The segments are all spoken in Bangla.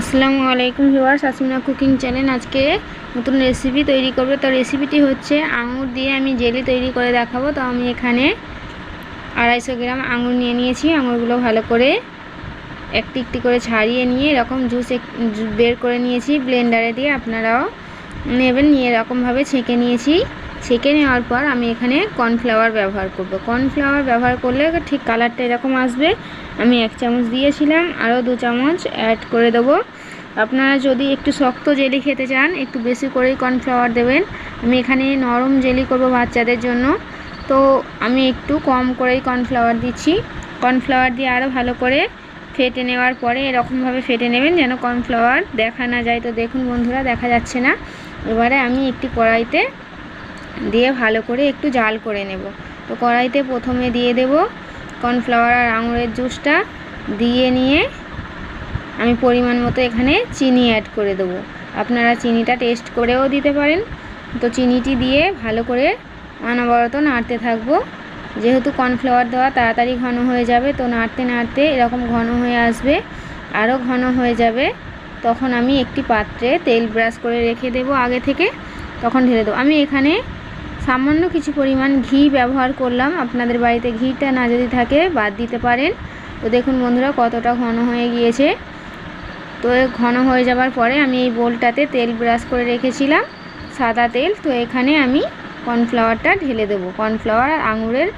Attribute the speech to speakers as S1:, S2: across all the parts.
S1: আসসালামু আলাইকুম ভিউয়ার্স, আসমিনা কুকিং চ্যানেল আজকে নতুন রেসিপি তৈরি করব। তো রেসিপিটি হচ্ছে আঙুর দিয়ে আমি জেলি তৈরি করে দেখাবো। তো আমি এখানে আড়াইশো গ্রাম আঙুর নিয়ে নিয়েছি। আঙুরগুলো ভালো করে একটি একটি করে ছাড়িয়ে নিয়ে এরকম জুস বের করে নিয়েছি। ব্লেন্ডারে দিয়ে আপনারাও নেবেন। নিয়ে এরকমভাবে ছেঁকে নিয়েছি। ছেঁকে নেওয়ার পর আমি এখানে কর্নফ্লাওয়ার ব্যবহার করব। কর্নফ্লাওয়ার ব্যবহার করলে ঠিক কালারটা এরকম আসবে। আমি এক চামচ দিয়েছিলাম, আরও দু চামচ অ্যাড করে দেবো। আপনারা যদি একটু শক্ত জেলি খেতে চান, একটু বেশি করেই কর্নফ্লাওয়ার দেবেন। আমি এখানে নরম জেলি করব বাচ্চাদের জন্য। তো আমি একটু কম করেই কর্নফ্লাওয়ার দিচ্ছি। কর্নফ্লাওয়ার দিয়ে আরও ভালো করে ফেটে নেওয়ার পরে এরকমভাবে ফেটে নেবেন যেন কর্নফ্লাওয়ার দেখা না যায়। তো দেখুন বন্ধুরা, দেখা যাচ্ছে না। এবারে আমি একটি কড়াইতে দিয়ে ভালো করে একটু জাল করে নেব। তো কড়াইতে প্রথমে দিয়ে দেব কর্নফ্লাওয়ার আর আঙুরের জুসটা। দিয়ে নিয়ে আমি পরিমাণ মতো এখানে চিনি অ্যাড করে দেবো। আপনারা চিনিটা টেস্ট করেও দিতে পারেন। তো চিনিটি দিয়ে ভালো করে অনবরত নাড়তে থাকব। যেহেতু কর্নফ্লাওয়ার দেওয়া তাড়াতাড়ি ঘন হয়ে যাবে, তো নাড়তে নাড়তে এরকম ঘন হয়ে আসবে, আরও ঘন হয়ে যাবে, তখন আমি একটি পাত্রে তেল ব্রাশ করে রেখে দেব আগে থেকে। তখন ঢেলে দেবো। আমি এখানে সামান্য কিছু পরিমাণ ঘি ব্যবহার করলাম। আপনাদের বাড়িতে ঘিটা না যদি থাকে, বাদ দিতে পারেন। তো দেখুন বন্ধুরা, কতটা ঘন হয়ে গিয়েছে। তো ঘন হয়ে যাবার পরে আমি এই বোলটাতে তেল ব্রাশ করে রেখেছিলাম, সাদা তেল। তো এখানে আমি কর্নফ্লাওয়ারটা ঢেলে দেবো। কর্নফ্লাওয়ার আর আঙুরের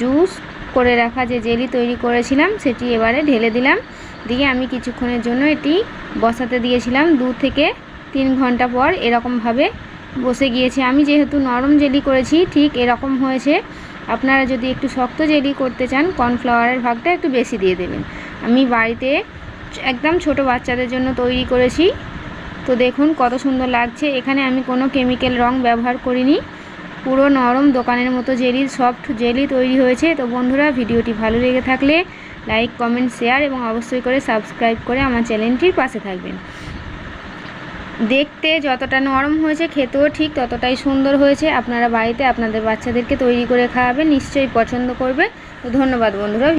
S1: জুস করে রাখা যে জেলি তৈরি করেছিলাম, সেটি এবারে ঢেলে দিলাম। দিয়ে আমি কিছুক্ষণের জন্য এটি বসাতে দিয়েছিলাম। দু থেকে তিন ঘণ্টা পর এরকমভাবে বসে গিয়েছে। আমি যেহেতু নরম জেলি করেছি, ঠিক এরকম হয়েছে। আপনারা যদি একটু শক্ত জেলি করতে চান, কর্নফ্লাওয়ারের ভাগটা একটু বেশি দিয়ে দেবেন। আমি বাড়িতে একদম ছোট বাচ্চাদের জন্য তৈরি করেছি। তো দেখুন কত সুন্দর লাগছে। এখানে আমি কোনো কেমিক্যাল রং ব্যবহার করিনি। পুরো নরম দোকানের মতো জেলি, সফট জেলি তৈরি হয়েছে। তো বন্ধুরা, ভিডিওটি ভালো লেগে থাকলে লাইক, কমেন্ট, শেয়ার এবং অবশ্যই করে সাবস্ক্রাইব করে আমার চ্যানেলটির পাশে থাকবেন। দেখতে যতটা নরম হয়েছে, খেতেও ঠিক ততটাই সুন্দর হয়েছে। আপনারা বাড়িতে আপনাদের বাচ্চাদেরকে তৈরি করে খাওয়াবেন, নিশ্চয়ই পছন্দ করবে। তো ধন্যবাদ বন্ধুরা।